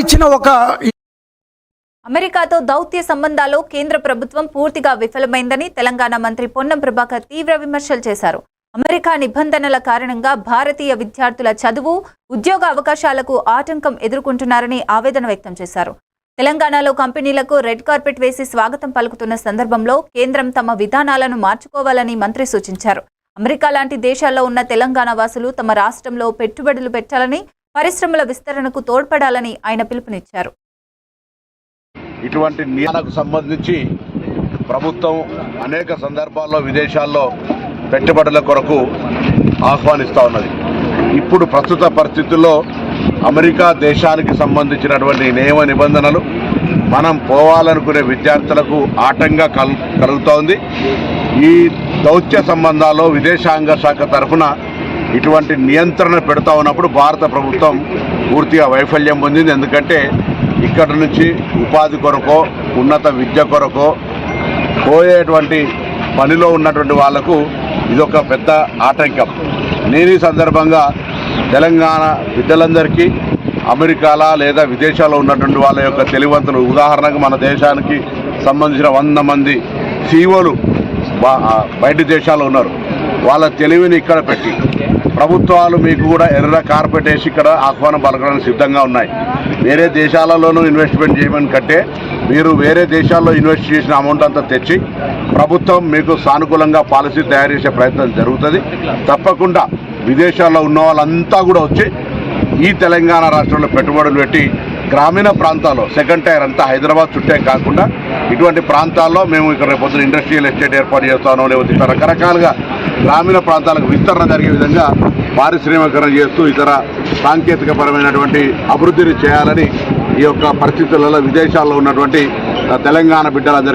ఇచ్చిన ఒక అమెరికాతో దౌత్య సంబంధాల్లో కేంద్ర ప్రభుత్వం పూర్తిగా విఫలమైందని తెలంగాణ మంత్రి పొన్నం ప్రభాకర్ తీవ్ర విమర్శలు చేశారు. అమెరికా నిబంధనల కారణంగా భారతీయ విద్యార్థుల చదువు ఉద్యోగ అవకాశాలకు ఆటంకం ఎదుర్కొంటున్నారని ఆవేదన వ్యక్తం చేశారు. తెలంగాణలో కంపెనీలకు రెడ్ కార్పెట్ వేసి స్వాగతం పలుకుతున్న సందర్భంలో కేంద్రం తమ విధానాలను మార్చుకోవాలని మంత్రి సూచించారు. అమెరికా లాంటి దేశాల్లో ఉన్న తెలంగాణ వాసులు తమ రాష్ట్రంలో పెట్టుబడులు పెట్టాలని పరిశ్రమల విస్తరణకు తోడ్పడాలని ఆయన పిలుపునిచ్చారు. ఇటువంటి నియాలకు సంబంధించి ప్రభుత్వం అనేక సందర్భాల్లో విదేశాల్లో పెట్టుబడుల కొరకు ఆహ్వానిస్తూ ఉన్నది. ఇప్పుడు ప్రస్తుత పరిస్థితుల్లో అమెరికా దేశానికి సంబంధించినటువంటి నియమ నిబంధనలు మనం పోవాలనుకునే విద్యార్థులకు ఆటంగా కల్ కలుగుతోంది ఈ దౌత్య సంబంధాల్లో విదేశాంగ శాఖ తరఫున ఇటువంటి నియంత్రణ పెడతా ఉన్నప్పుడు భారత ప్రభుత్వం పూర్తిగా వైఫల్యం పొందింది. ఎందుకంటే ఇక్కడ నుంచి ఉపాధి కొరకో ఉన్నత విద్య కొరకో పోయేటువంటి పనిలో ఉన్నటువంటి వాళ్ళకు ఇదొక పెద్ద ఆటంకం. నేను ఈ సందర్భంగా తెలంగాణ బిడ్డలందరికీ అమెరికాల లేదా విదేశాల్లో ఉన్నటువంటి వాళ్ళ యొక్క తెలివంతులు ఉదాహరణకు మన దేశానికి సంబంధించిన వంద మంది సీఓలు బయట దేశాల్లో ఉన్నారు. వాళ్ళ తెలివిని ఇక్కడ పెట్టి ప్రభుత్వాలు మీకు కూడా ఎర్ర కార్పెట్ వేసి ఇక్కడ ఆహ్వానం పలకడానికి సిద్ధంగా ఉన్నాయి. వేరే దేశాలలోనూ ఇన్వెస్ట్మెంట్ చేయమని కంటే మీరు వేరే దేశాల్లో ఇన్వెస్ట్ చేసిన అమౌంట్ అంతా తెచ్చి ప్రభుత్వం మీకు సానుకూలంగా పాలసీ తయారు చేసే ప్రయత్నం జరుగుతుంది. తప్పకుండా విదేశాల్లో ఉన్న వాళ్ళంతా కూడా వచ్చి ఈ తెలంగాణ రాష్ట్రంలో పెట్టుబడులు పెట్టి గ్రామీణ ప్రాంతాల్లో సెకండ్ టైర్ అంతా హైదరాబాద్ చుట్టే కాకుండా ఇటువంటి ప్రాంతాల్లో మేము ఇక్కడ రేపు ఇండస్ట్రియల్ ఎస్టేట్ ఏర్పాటు చేస్తానో లేకపోతే రకరకాలుగా గ్రామీణ ప్రాంతాలకు విస్తరణ జరిగే విధంగా పారిశ్రామికరణ చేస్తూ ఇతర సాంకేతిక పరమైనటువంటి అభివృద్ధిని చేయాలని ఈ యొక్క పరిస్థితులలో విదేశాల్లో ఉన్నటువంటి తెలంగాణ బిడ్డలందరికీ